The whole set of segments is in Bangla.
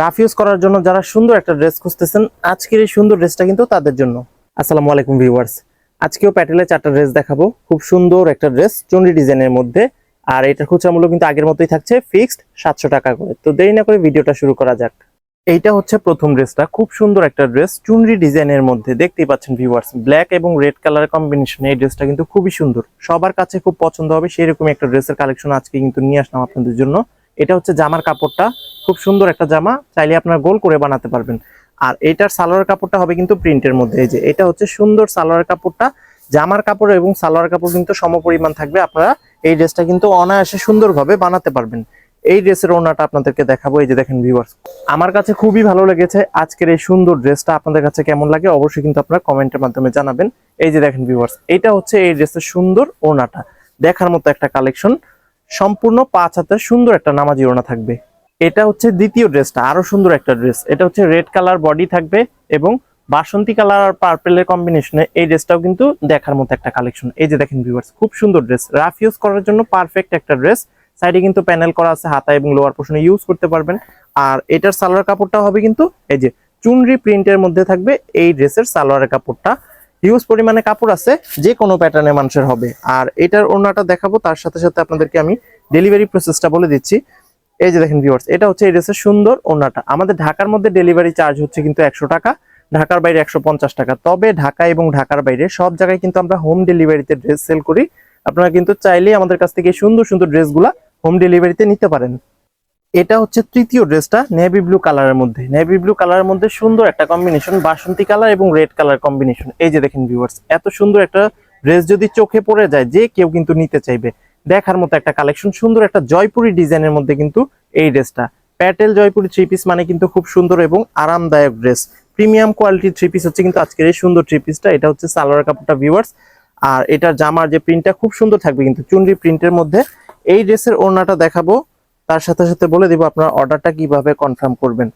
রাফ ইউজ করার জন্য যারা সুন্দর একটা ড্রেস খুঁজতেছেন, আজকের এই সুন্দর ড্রেসটা কিন্তু তাদের জন্য। আসসালামু আলাইকুম ভিউয়ার্স। আজকেও প্যাটেলে চারটা ড্রেস দেখাবো। খুব সুন্দর একটা ড্রেস চুনরি ডিজাইনের মধ্যে। আর এটার খুচরা মূল্য কিন্তু আগের মতোই থাকছে, ফিক্সড সাতশো টাকা করে। তো দেরি না করে ভিডিওটা শুরু করা যাক। এইটা হচ্ছে প্রথম ড্রেসটা। খুব সুন্দর একটা ড্রেস চুনরি ডিজাইনের মধ্যে। দেখতেই পাচ্ছেন ভিউয়ার্স, ব্ল্যাক এবং রেড কালার কম্বিনেশন। এই ড্রেসটা কিন্তু খুবই সুন্দর। সবার কাছে খুব পছন্দ হবে সেরকম একটা ড্রেসের কালেকশন আজকে কিন্তু নিয়ে আসলাম আপনাদের জন্য। এটা হচ্ছে জামার কাপড়টা। খুব সুন্দর একটা জামা, চাইলে আপনার গোল করে বানাতে পারবেন। আর এটার সালোয়ার কাপড়টা হবে কিন্তু প্রিন্টের মধ্যে। এই যে, এটা হচ্ছে সুন্দর সালোয়ার কাপড়টা। জামার কাপড় এবং সালোয়ার কাপড় কিন্তু সমপরিমাণ থাকবে। আপনারা এই ড্রেসটা কিন্তু অনায়াসে সুন্দরভাবে বানাতে পারবেন। এই ড্রেসের ওনাটা আপনাদেরকে দেখাবো। এই যে দেখেন ভিউয়ার্স আমার কাছে খুবই ভালো লেগেছে আজকের এই সুন্দর ড্রেসটা। আপনাদের কাছে কেমন লাগে অবশ্যই কিন্তু আপনারা কমেন্টের মাধ্যমে জানাবেন। এই যে দেখেন ভিউয়ার্স এটা হচ্ছে এই ড্রেসের সুন্দর ওনাটা। দেখার মতো একটা কালেকশন সম্পূর্ণ পাঁচ হাতের সুন্দর একটা নামাজি ওনা থাকবে। এটা হচ্ছে দ্বিতীয় ড্রেসটা, আরও সুন্দর একটা ড্রেস। এটা হচ্ছে রেড কালার বডি থাকবে এবং বাসন্তী কালার আর পার্পেলের কম্বিনেশনে এই ড্রেসটাও কিন্তু দেখার মতো একটা কালেকশন। এই যে দেখেন ভিউয়ার্স খুব সুন্দর ড্রেস। রাফ ইউজ করার জন্য পারফেক্ট একটা ড্রেস। সাইডে কিন্তু প্যানেল করা আছে, হাতা এবং লোয়ার পোর্শনে ইউজ করতে পারবেন। আর এটার সালোয়ার কাপড়টা হবে কিন্তু এই যে চুনরি প্রিন্টের মধ্যে থাকবে, এই ড্রেসের সালোয়ারের কাপড়টা। হিউজ পরিমাণে কাপড় আছে যে কোনো প্যাটার্নে মানুষের হবে। আর এটার ওড়নাটা দেখাবো, তার সাথে সাথে আপনাদেরকে আমি ডেলিভারি প্রসেসটা বলে দিচ্ছি। এই যে দেখেন ভিউয়ার্স এটা হচ্ছে এই ড্রেসের সুন্দর ওড়নাটা। আমাদের ঢাকার মধ্যে ডেলিভারি চার্জ হচ্ছে কিন্তু একশো টাকা, ঢাকার বাইরে একশো পঞ্চাশ টাকা। তবে ঢাকা এবং ঢাকার বাইরে সব জায়গায় কিন্তু আমরা হোম ডেলিভারিতে ড্রেস সেল করি। আপনারা কিন্তু চাইলেই আমাদের কাছ থেকে সুন্দর সুন্দর ড্রেসগুলা হোম ডেলিভারিতে নিতে পারেন। এটা হচ্ছে তৃতীয় ড্রেসটা নেভি ব্লু কালারের মধ্যে। নেভি ব্লু কালারের মধ্যে সুন্দর একটা কম্বিনেশন বাসন্তী কালার এবং রেড কালার কম্বিনেশন এই যে দেখেন ভিউয়ার্স এত সুন্দর একটা ড্রেস যদি চোখে পড়ে যায়, যে কেউ কিন্তু নিতে চাইবে। দেখার মতো একটা কালেকশন সুন্দর একটা জয়পুরি ডিজাইনের মধ্যে কিন্তু এই ড্রেসটা। প্যাটেল জয়পুরি থ্রি পিস মানে কিন্তু খুব সুন্দর এবং আরামদায়ক ড্রেস প্রিমিয়াম কোয়ালিটির থ্রি পিস হচ্ছে কিন্তু আজকের এই সুন্দর থ্রি পিসটা এটা হচ্ছে সালোয়ার কাপড়টা ভিউয়ার্স আর এটার জামার যে প্রিন্টটা খুব সুন্দর থাকবে কিন্তু চুনরি প্রিন্টের মধ্যে। এই ড্রেসের ওড়নাটা দেখাবো। তার সাথে সাথে বলে দিব আপনার অর্ডারটা কীভাবে কনফার্ম করবেন।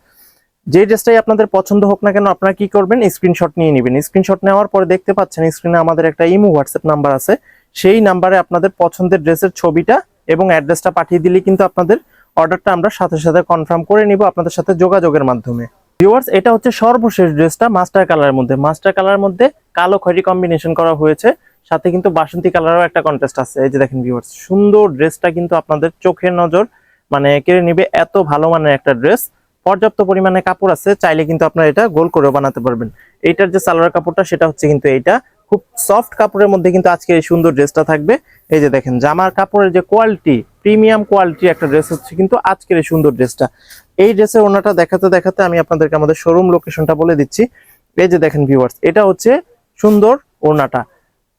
যে ড্রেসটাই আপনাদের পছন্দ হোক না কেন আপনারা কি করবেন? স্ক্রিনশট নিয়ে নেবেন। স্ক্রিনশট নেওয়ার পরে দেখতে পাচ্ছেন স্ক্রিনে আমাদের একটা ইমো হোয়াটসঅ্যাপ নাম্বার আছে। সেই নাম্বারে আপনাদের পছন্দের ড্রেসের ছবিটা এবং অ্যাড্রেসটা পাঠিয়ে দিলে কিন্তু আপনাদের অর্ডারটা আমরা সাথে সাথে কনফার্ম করে নিব আপনাদের সাথে যোগাযোগের মাধ্যমে। ভিউয়ার্স, এটা হচ্ছে সর্বশেষ ড্রেসটা মাস্টার কালারের মধ্যে। মাস্টার কালারের মধ্যে কালো খয়েরি কম্বিনেশন করা হয়েছে। সাথে কিন্তু বাসন্তী কালারও একটা কন্টেস্ট আছে। এই যে দেখেন ভিউয়ার্স সুন্দর ড্রেসটা কিন্তু আপনাদের চোখের নজর মানে কেড়ে নিবে এত ভালো মানের একটা ড্রেস পর্যাপ্ত পরিমাণে কাপড় আছে, চাইলে কিন্তু আপনারা এটা গোল করেও বানাতে পারবেন। এইটার যে সালোয়ার কাপড়টা, সেটা হচ্ছে কিন্তু এইটা। খুব সফট কাপড়ের মধ্যে কিন্তু আজকে এই সুন্দর ড্রেসটা থাকবে। এই যে দেখেন, জামার কাপড়ের যে কোয়ালিটি প্রিমিয়াম কোয়ালিটি একটা ড্রেস হচ্ছে কিন্তু আজকের এই সুন্দর ড্রেসটা এই ড্রেসের ওনাটা দেখাতে দেখাতে আমি আপনাদেরকে আমাদের শোরুম লোকেশনটা বলে দিচ্ছি। এই যে দেখেন ভিউয়ার্স এটা হচ্ছে সুন্দর ওনাটা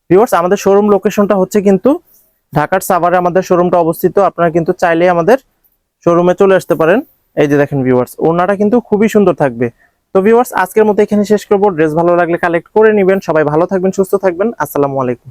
ভিউয়ার্স আমাদের শোরুম লোকেশনটা হচ্ছে কিন্তু ঢাকার সাভারে আমাদের শোরুমটা অবস্থিত। আপনারা কিন্তু চাইলে আমাদের শোরুমে চলে আসতে পারেন। এই যে দেখেন ভিউয়ার্স ওনাটা কিন্তু খুবই সুন্দর থাকবে। তো ভিউয়ার্স আজকের মতো এখানে শেষ করব। ড্রেস ভালো লাগলে কালেক্ট করে নেবেন। সবাই ভালো থাকবেন, সুস্থ থাকবেন। আসসালামু আলাইকুম।